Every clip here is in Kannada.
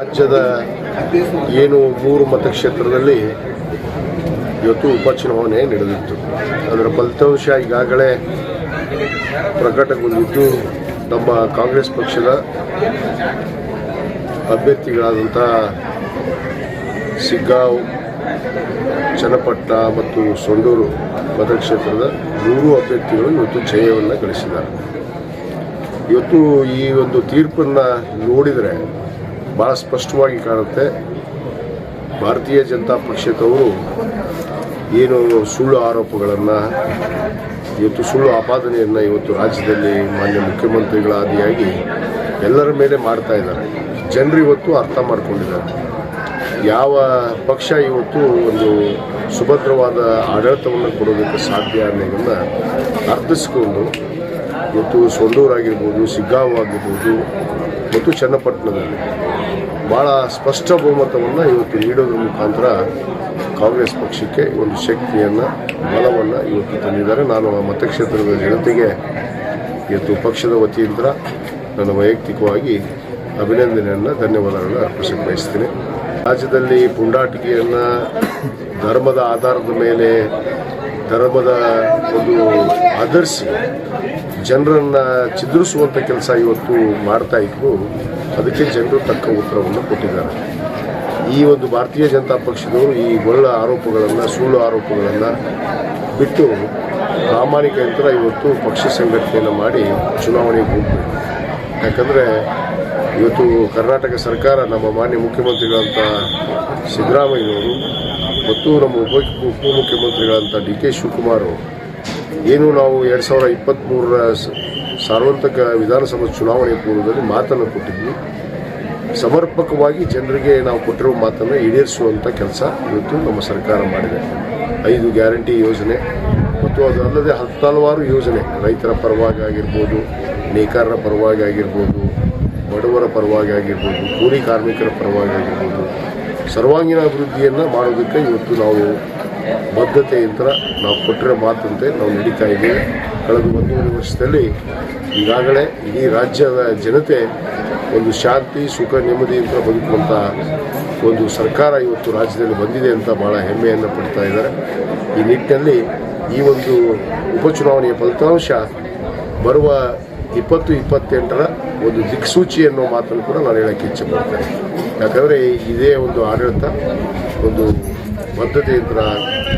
ರಾಜ್ಯದ ಏನು ಮೂರು ಮತಕ್ಷೇತ್ರದಲ್ಲಿ ಇವತ್ತು ಉಪಚುನಾವಣೆ ನಡೆದಿತ್ತು. ಅದರ ಫಲಿತಾಂಶ ಈಗಾಗಲೇ ಪ್ರಕಟಗೊಂಡಿದ್ದು, ನಮ್ಮ ಕಾಂಗ್ರೆಸ್ ಪಕ್ಷದ ಅಭ್ಯರ್ಥಿಗಳಾದಂಥ ಸಿಗ್ಗಾವ್, ಚನ್ನಪಟ್ಟ ಮತ್ತು ಸೊಂಡೂರು ಮತಕ್ಷೇತ್ರದ ಮೂರು ಅಭ್ಯರ್ಥಿಗಳು ಇವತ್ತು ಜಯವನ್ನು ಗಳಿಸಿದ್ದಾರೆ. ಇವತ್ತು ಈ ಒಂದು ತೀರ್ಪನ್ನು ನೋಡಿದರೆ ಭಾಳ ಸ್ಪಷ್ಟವಾಗಿ ಕಾಣುತ್ತೆ. ಭಾರತೀಯ ಜನತಾ ಪಕ್ಷದವರು ಏನು ಸುಳ್ಳು ಆರೋಪಗಳನ್ನು, ಇವತ್ತು ಸುಳ್ಳು ಆಪಾದನೆಯನ್ನು ಇವತ್ತು ರಾಜ್ಯದಲ್ಲಿ ಮಾನ್ಯ ಮುಖ್ಯಮಂತ್ರಿಗಳಾದಿಯಾಗಿ ಎಲ್ಲರ ಮೇಲೆ ಮಾಡ್ತಾ ಇದ್ದಾರೆ. ಜನರು ಇವತ್ತು ಅರ್ಥ ಮಾಡ್ಕೊಂಡಿದ್ದಾರೆ. ಯಾವ ಪಕ್ಷ ಇವತ್ತು ಒಂದು ಸುಭದ್ರವಾದ ಆಡಳಿತವನ್ನು ಕೊಡೋದಕ್ಕೆ ಸಾಧ್ಯ ಅನ್ನೋದನ್ನು ಅರ್ಥಿಸ್ಕೊಂಡು ಇವತ್ತು ಸೊಂಡೂರಾಗಿರ್ಬೋದು, ಸಿಗ್ಗಾಂವ್ ಆಗಿರ್ಬೋದು, ಮತ್ತು ಚನ್ನಪಟ್ಟಣದಲ್ಲಿ. ಭಾಳ ಸ್ಪಷ್ಟ ಬಹುಮತವನ್ನು ಇವತ್ತು ನೀಡೋದ್ರ ಮುಖಾಂತರ ಕಾಂಗ್ರೆಸ್ ಪಕ್ಷಕ್ಕೆ ಒಂದು ಶಕ್ತಿಯನ್ನು, ಬಲವನ್ನು ಇವತ್ತು ತಂದಿದ್ದಾರೆ. ನಾನು ಆ ಮತಕ್ಷೇತ್ರದ ಜನತೆಗೆ ಇವತ್ತು ಪಕ್ಷದ ವತಿಯಿಂದ ನನ್ನ ವೈಯಕ್ತಿಕವಾಗಿ ಅಭಿನಂದನೆಯನ್ನು, ಧನ್ಯವಾದಗಳನ್ನು ಅರ್ಪಿಸಕ್ಕೆ ಬಯಸ್ತೀನಿ. ರಾಜ್ಯದಲ್ಲಿ ಪುಂಡಾಟಿಕೆಯನ್ನು ಧರ್ಮದ ಆಧಾರದ ಮೇಲೆ ಧರ್ಮದ ಒಂದು ಆಧರಿಸಿ ಜನರನ್ನು ಚಿದ್ರಿಸುವಂಥ ಕೆಲಸ ಇವತ್ತು ಮಾಡ್ತಾ ಇದ್ರು ಅದಕ್ಕೆ ಜನರು ತಕ್ಕ ಉತ್ತರವನ್ನು ಕೊಟ್ಟಿದ್ದಾರೆ. ಈ ಒಂದು ಭಾರತೀಯ ಜನತಾ ಪಕ್ಷದವರು ಈ ಒಳ್ಳ ಆರೋಪಗಳನ್ನು, ಸುಳ್ಳು ಆರೋಪಗಳನ್ನು ಬಿಟ್ಟು ಪ್ರಾಮಾಣಿಕೇತರ ಇವತ್ತು ಪಕ್ಷ ಸಂಘಟನೆಯನ್ನು ಮಾಡಿ ಚುನಾವಣೆಗೆ ಹೋಗಬೇಕು. ಯಾಕಂದರೆ ಇವತ್ತು ಕರ್ನಾಟಕ ಸರ್ಕಾರ ನಮ್ಮ ಮಾನ್ಯ ಮುಖ್ಯಮಂತ್ರಿಗಳಂಥ ಸಿದ್ದರಾಮಯ್ಯನವರು ಮತ್ತು ನಮ್ಮ ಉಪ ಉಪಮುಖ್ಯಮಂತ್ರಿಗಳಂಥ ಡಿ ಕೆ ಶಿವಕುಮಾರ್ ಏನು ನಾವು ಎರಡು ಸಾವಿರ ಇಪ್ಪತ್ತ್ಮೂರರ ಸಾರ್ವತ್ರಿಕ ವಿಧಾನಸಭಾ ಚುನಾವಣೆ ಪೂರ್ವದಲ್ಲಿ ಮಾತನ್ನು ಕೊಟ್ಟಿದ್ವಿ. ಸಮರ್ಪಕವಾಗಿ ಜನರಿಗೆ ನಾವು ಕೊಟ್ಟಿರೋ ಮಾತನ್ನು ಈಡೇರಿಸುವಂಥ ಕೆಲಸ ಇವತ್ತು ನಮ್ಮ ಸರ್ಕಾರ ಮಾಡಿದೆ. ಐದು ಗ್ಯಾರಂಟಿ ಯೋಜನೆ ಮತ್ತು ಅದಲ್ಲದೆ ಹತ್ತಲವಾರು ಯೋಜನೆ, ರೈತರ ಪರವಾಗಿ ಆಗಿರ್ಬೋದು, ನೇಕಾರರ ಪರವಾಗಿ ಆಗಿರ್ಬೋದು, ಬಡವರ ಪರವಾಗಿ ಆಗಿರ್ಬೋದು, ಕೂಲಿ ಕಾರ್ಮಿಕರ ಪರವಾಗಿ ಆಗಿರ್ಬೋದು ಸರ್ವಾಂಗೀಣ ಅಭಿವೃದ್ಧಿಯನ್ನು ಮಾಡೋದಕ್ಕೆ ಇವತ್ತು ನಾವು ಬದ್ಧತೆ ಯಂತ್ರ ನಾವು ಕೊಟ್ಟಿರೋ ಮಾತಂತೆ ನಾವು ನಡೀತಾ ಇದ್ದೀವಿ. ಕಳೆದ ಒಂದೂವರೆ ವರ್ಷದಲ್ಲಿ ಈಗಾಗಲೇ ಇಡೀ ರಾಜ್ಯದ ಜನತೆ ಒಂದು ಶಾಂತಿ, ಸುಖ ನೆಮ್ಮದಿಯಿಂದ ಬದುಕುವಂಥ ಒಂದು ಸರ್ಕಾರ ಇವತ್ತು ರಾಜ್ಯದಲ್ಲಿ ಬಂದಿದೆ ಅಂತ ಭಾಳ ಹೆಮ್ಮೆಯನ್ನು ಪಡ್ತಾ ಇದ್ದಾರೆ. ಈ ನಿಟ್ಟಿನಲ್ಲಿ ಈ ಒಂದು ಉಪಚುನಾವಣೆಯ ಫಲಿತಾಂಶ ಬರುವ ಇಪ್ಪತ್ತು, ಇಪ್ಪತ್ತೆಂಟರ ಒಂದು ದಿಕ್ಸೂಚಿ ಅನ್ನೋ ಮಾತನ್ನು ಕೂಡ ನಾನು ಹೇಳಕ್ಕೆ ಇಚ್ಛೆ ಪಡ್ತೇನೆ. ಯಾಕಂದರೆ ಇದೇ ಒಂದು ಆಡಳಿತ, ಒಂದು ಬದ್ಧತೆಯಿಂದ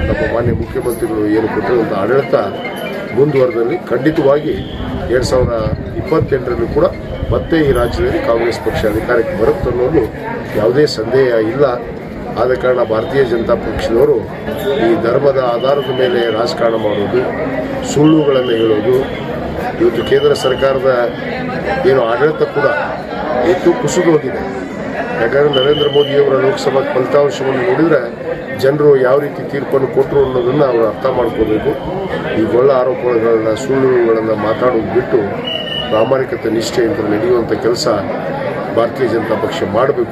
ನಮ್ಮ ಮಾನ್ಯ ಮುಖ್ಯಮಂತ್ರಿಗಳು ಏನು ಕೊಟ್ಟಿರುವಂಥ ಆಡಳಿತ ಮುಂದುವರೆದಲ್ಲಿ ಖಂಡಿತವಾಗಿ ಎರಡು ಸಾವಿರ ಇಪ್ಪತ್ತೆಂಟರಲ್ಲೂ ಕೂಡ ಮತ್ತೆ ಈ ರಾಜ್ಯದಲ್ಲಿ ಕಾಂಗ್ರೆಸ್ ಪಕ್ಷ ಅಧಿಕಾರಕ್ಕೆ ಬರುತ್ತೆ ಅನ್ನೋದು ಯಾವುದೇ ಸಂದೇಹ ಇಲ್ಲ. ಆದ ಕಾರಣ ಭಾರತೀಯ ಜನತಾ ಪಕ್ಷದವರು ಈ ಧರ್ಮದ ಆಧಾರದ ಮೇಲೆ ರಾಜಕಾರಣ ಮಾಡೋದು, ಸುಳ್ಳುಗಳನ್ನು ಹೇಳೋದು ಇವತ್ತು ಕೇಂದ್ರ ಸರ್ಕಾರದ ಏನು ಆಡಳಿತ ಕೂಡ ಹೆಚ್ಚು ಕುಸಿದು ಹೋಗಿದೆ ಯಾಕಂದರೆ ನರೇಂದ್ರ ಮೋದಿಯವರ ಲೋಕಸಭಾ ಫಲಿತಾಂಶವನ್ನು ನೋಡಿದರೆ ಜನರು ಯಾವ ರೀತಿ ತೀರ್ಪನ್ನು ಕೊಟ್ಟರು ಅನ್ನೋದನ್ನು ಅವರು ಅರ್ಥ ಮಾಡ್ಕೋಬೇಕು. ಈ ಗೊಳ್ಳ ಆರೋಪಗಳನ್ನು, ಸುಳ್ಳುಗಳನ್ನು ಮಾತಾಡೋದು ಬಿಟ್ಟು ಪ್ರಾಮಾಣಿಕತೆ ನಿಷ್ಠೆಯಿಂದ ನಡೆಯುವಂಥ ಕೆಲಸ ಭಾರತೀಯ ಜನತಾ ಪಕ್ಷ ಮಾಡಬೇಕು.